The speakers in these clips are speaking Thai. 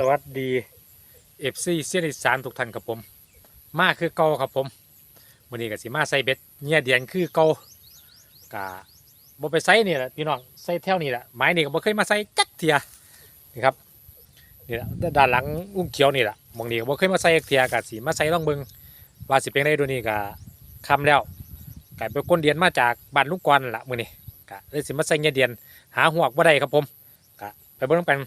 สวัสดีเอฟซีเสียนิสานทุกท่านครับผม มาคือเก่าครับผมวันนี้ก็สิมาใส่เบ็ดเงียเดียนคือเก่ากะบ่ไปใส่นี่แหละพี่น้องใส่แถวนี่แหละไม้นี่ก็บ่เคยมาใส่จักเทียนี่ครับนี่แหละด้านหลังอุ้งเขียวนี่แหละมองนี้ก็บ่เคยมาใส่จักเทียกะสิมาใส่ลองเบิงว่าสิเป็นได้ดูนี่กะคำแล้วกะไปก้นเดียนมาจากบ้านลุงกวนล่ะมือนี้กะเลยสิมาใส่เงียเดียนหาหวกบ่ได้ครับผมกะไปเบิ่งกัน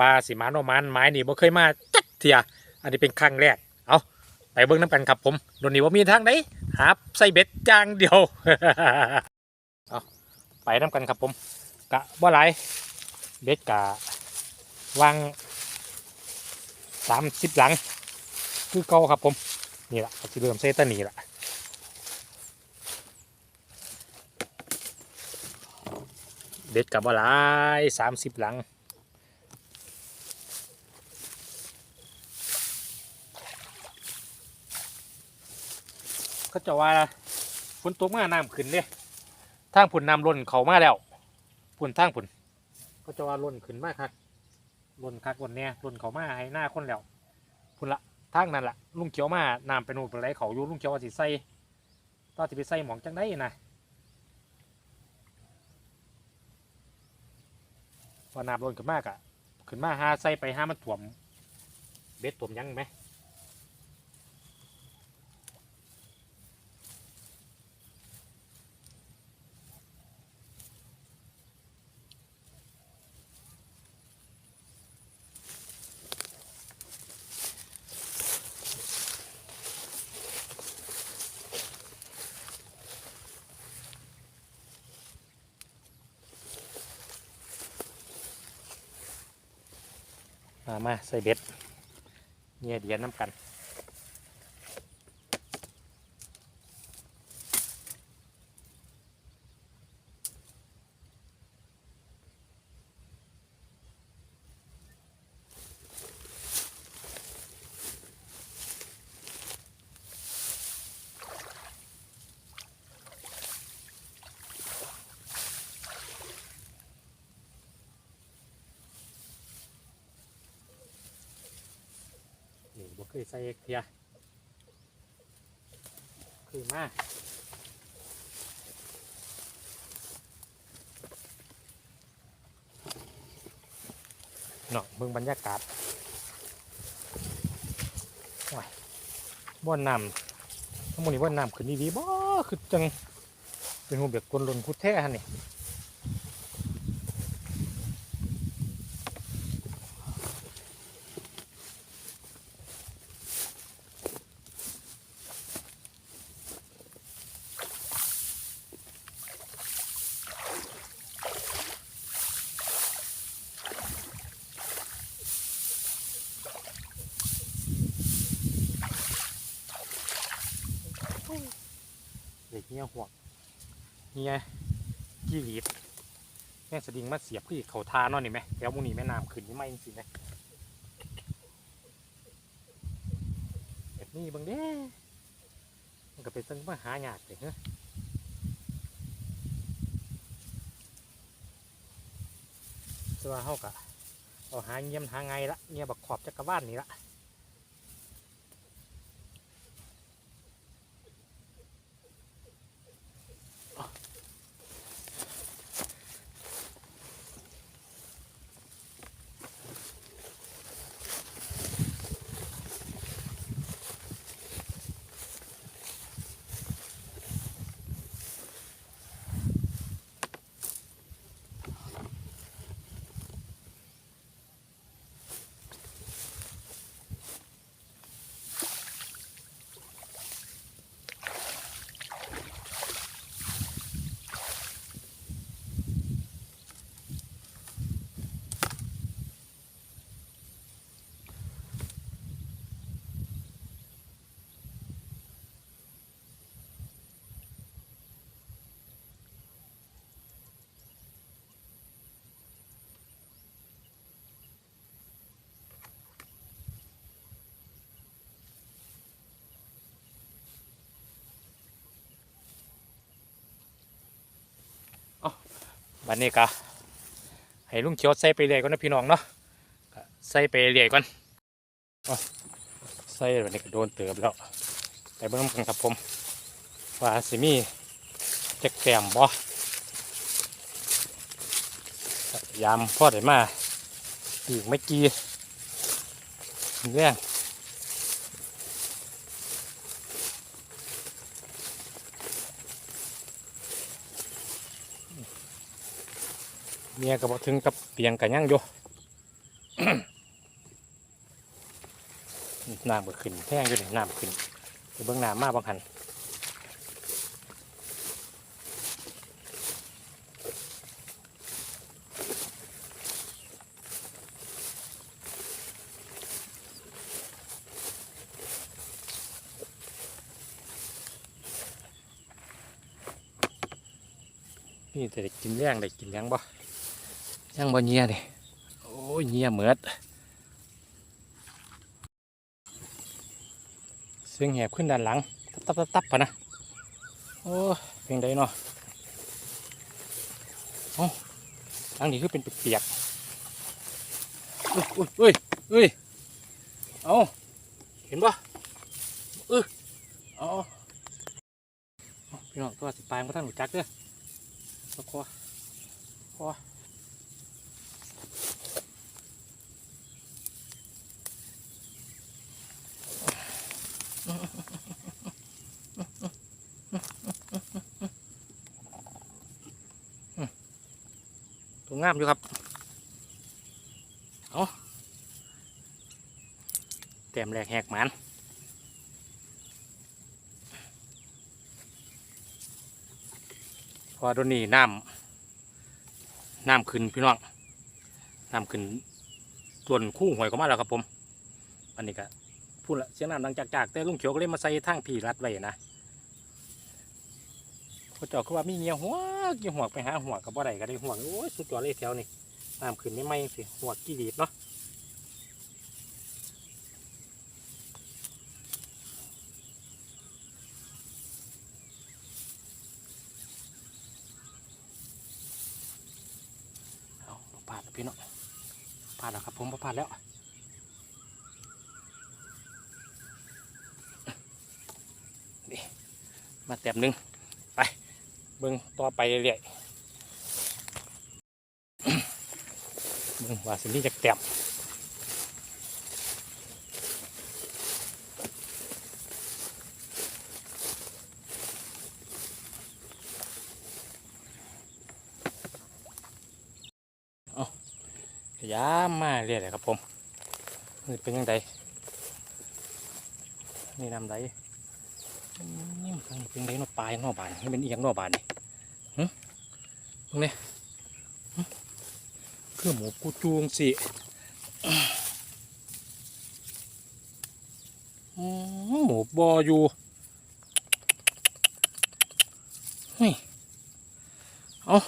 ว่าสิมาโนมานไม้นี่บ่เคยมาจักเทียอันนี้เป็นครั้งแรก เอาไปเบิ่งน้ำกันครับผมโดนนี้ว่ามีทางไหนหาใส่เบ็ดจางเดียวเอาไปน้ำกันครับผม กะบ่หลายเบ็ดกะวางสามสิบหลัง คือเก่าครับผม นี่แหละสิเริ่มใส่ตะหนีละเบ็ดกับบ่หลายสามสิบหลัง ก็จะว่าฝนตกมาน้ำขึ้นเด้ทางผุนน้ำล้นเขามาแล้วผุนทางผุนก็จะว่าล้นขึ้นมากครับล้นคักล้นเนี่ยล้นเขามาให้หน้าคนแล้วพุ่นละทางนั้นละลุงเขียวมาน้ำไปนู่นไปไหลเขาอยู่ลุงเขียวว่าสิใส่ตอนที่ไปใส่หมองจังได้นะพอน้ำล้นขึ้นมากอะขึ้นมาหาใส่ไปหามันถ่วมเบ็ดถ่วมยังไหม มาใส่เบ็ดเนี่ยเดียนน้ำกัน คยใส่เทียคือมากเนาะเบิ่งบรรยากาศว้ายบ่อนน้ำทั้งหมดนี้บ่อนน้ำขึ้นดีๆบ่คือจังเป็นหูเบียกกลนลนคุดแท้ฮะนี่ เด็กเงี้ยห่วงเงี้ยกี่หลีบแม่งสดิงมาเสียบพี่เขาทานอนนี่ไหมแล้วมูนี่แม่น้ำขึ้นนี่ไม่จริงไหมแบบนี้บังเด้มันก็เป็นซึ่งมาหายากเลยเนอะสว่าเฮากะเอาหาเงียมหาไงละเงียบักขอบจักรวาลนี่ละ บันนี้กะให้ลุงเขียวใส่ไปเลยก็นะพี่น้องเนาะใส่ไปเรื่อยก่อนอใส่แบบนี้ก็โดนเติบแล้วไปเบิ่งกันครับผมว่าสิมีจะแกมบ่ยามพ่อได้มาอีกไม่กี่เรื่อ เมียก็บอกถึงกับเปียงกันยั่งอยู่น้ำก็ขึ้นแท่งอยู่นี่น้ำขึ้นเบื้องน้ำมาบางหันนี่แต่ได้กินแรงได้กินยังบ่ ยังบ่เงียเลยโอ้ยเงียเหมือดเสียงแหบขึ้นด้านหลัง ตับตับตับตบปะนะ โอ้เพียงใดเนาะเอ้าทางนี้คือเป็นเปียกๆอุ้ยอุ้ยอุ้ยอุ้ยเอาเห็นปะเออเอาเอาพี่น้องตัวสิปลายมาท่านหนูจักเด้อตะคอคอ ตัวงามอยู่ครับเอาแต้มแรกแหกหมันพอโดนนี่น้ำน้ำขึ้นพี่น้องน้ำขึ้นส่วนคู่หวยก็มาแล้วครับผม อันนี้ก็พูดละเสียงน้ำดังจากๆแต่ลุงเขียวก็เลยมาใส่ทางพี่รัดไว้นะ เขาเจาะคือว่ามีเงี้ยหัวเงี้ยหัวไปหาหัวกับบ่ได้ก็ได้หัวโอ้ยสุดยอดเลยแถวนี้น้ำขึ้นไม่ไหมสิหัวกี่ดีดเนาะเอาบ่พลาดแล้วพี่เนาะพลาดแล้วครับผมบ่พลาดแล้วมาแต้มหนึ่ง เบิ้งต่อไปเรื่อยๆเบิ้งว่าสินี้จะแต้มเอาขยามมาเรื่อยเลยครับผมนี่เป็นยังไงนี่นำไดอืมทางนี้เป็นไรนอปลายนอบานนี่เป็นเอียงนอบานนี่ ตรงนี้หึคือหมูกูจูงสิหมูบออยู่เฮ้ยเอา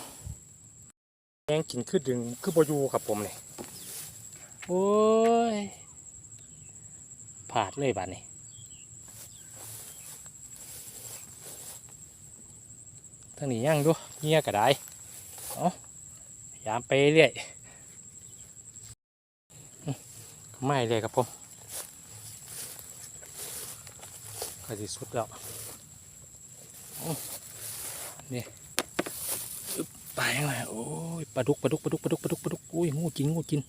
แมงกินคือดึงคือบอยู่ครับผมนี่โอ้ยผาดเลยบานนี่ทางนี้ยังดูเงียก็ได้ อายามไปเรื่อยไม่เลยครับผมก็สิสุดแล้วนี่อึ๊บไปเลยโอ้ยปลาดุกปลาดุกปลาดุกปลาดุกปลาดุกปลาดุกโอ้ยงูกินงูกิน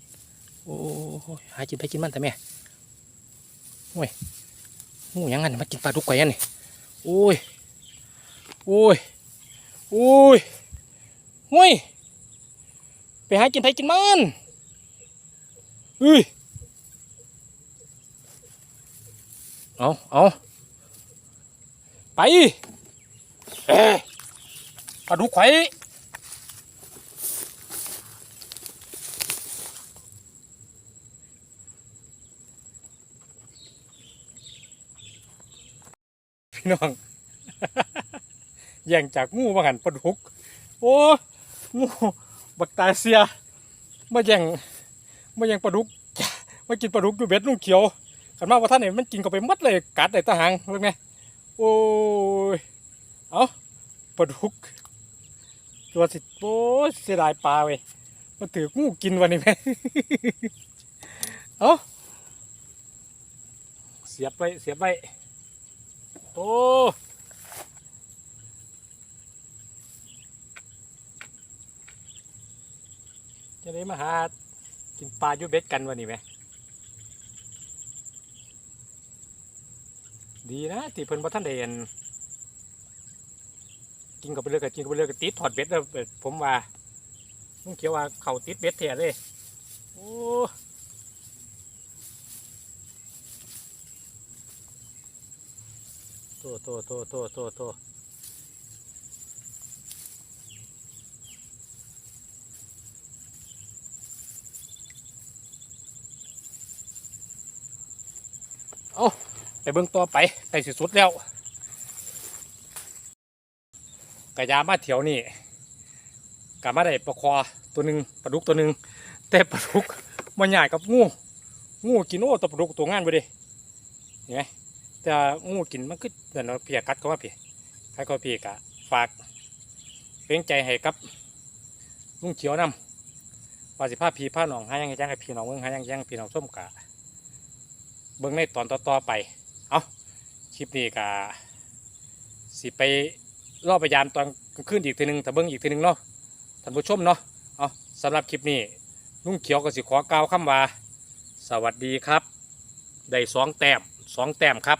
โอ้ยหากินไปกินมันแต่แม่โอ้ยงูยังไงมากินปลาดุกไก่ยันนี่โอ้ยโอ้ยโอ้ย ห่วยไปหากินไผกินมันเฮ้ยเอาเอาไปเอ๊ะปลาดุกไข่พี่น้อง แย่งจากงูมาหันปลาดุก โอ้ งูบักตาเสียมาแย่งมาแย่งปลาดุกมากินปลาดุกอยู่เบ็ดลุงเขียวกันมาว่าท่านเนี่ยมันกินเข้าไปมัดเลยกัดได้ตาหางเรื่องไงโอ้ยเอาปลาดุกตัวสิโอ้เสียดายปลาเว้ยมันถืองูกินวันนี้ไหมเอาเสียบไปเสียบไปโอ้ จะได้มาหากินปลายูเบ็ดกันวันนี้ไหมดีนะที่เพิ่นบ่ท่านได้เห็นกินกับไปเรื่อยกับกินกับไปเรื่อยกับติดถอดเบ็ดแล้วผมว่าลุงเขียวว่าเขาติดเบ็ดแท้เลยโอ้โตโตโตโตโตโตเอาไป เบิ่งต่อไปไปสิสุดแล้วกระยามาเถียวนี่กะมาได้ปลาคอตัวหนึ่งปลาดุกตัวหนึ่งแต่ปลาดุกมันใหญ่กับงูงูกินโอ้ตัวปลาดุกตัวงานไปดิเห็นไหมแต่งูกินมันคือเดี๋ยวเราเพียกัดก็ว่าเพียกัดก็เพียกะฝากเป็นใจให้กับลุงเขียวนำว่าสิพาพี่พาหนองหายังยังให้พี่น้องเบิ่งหายังยังพี่น้องส้มกะเบิ่งในตอนต่อๆไป เอาคลิปนี้กะสิไปรอบพยายามตอนกลางคืนอีกทีหนึงแต่เบิ้งอีกทีหนึงเนาะท่านผู้ชมเนาะเอาสำหรับคลิปนี้ลุงเขียวก็สิขอกล่าวคำว่า สวัสดีครับ ได้สองแต้มสองแต้มครับ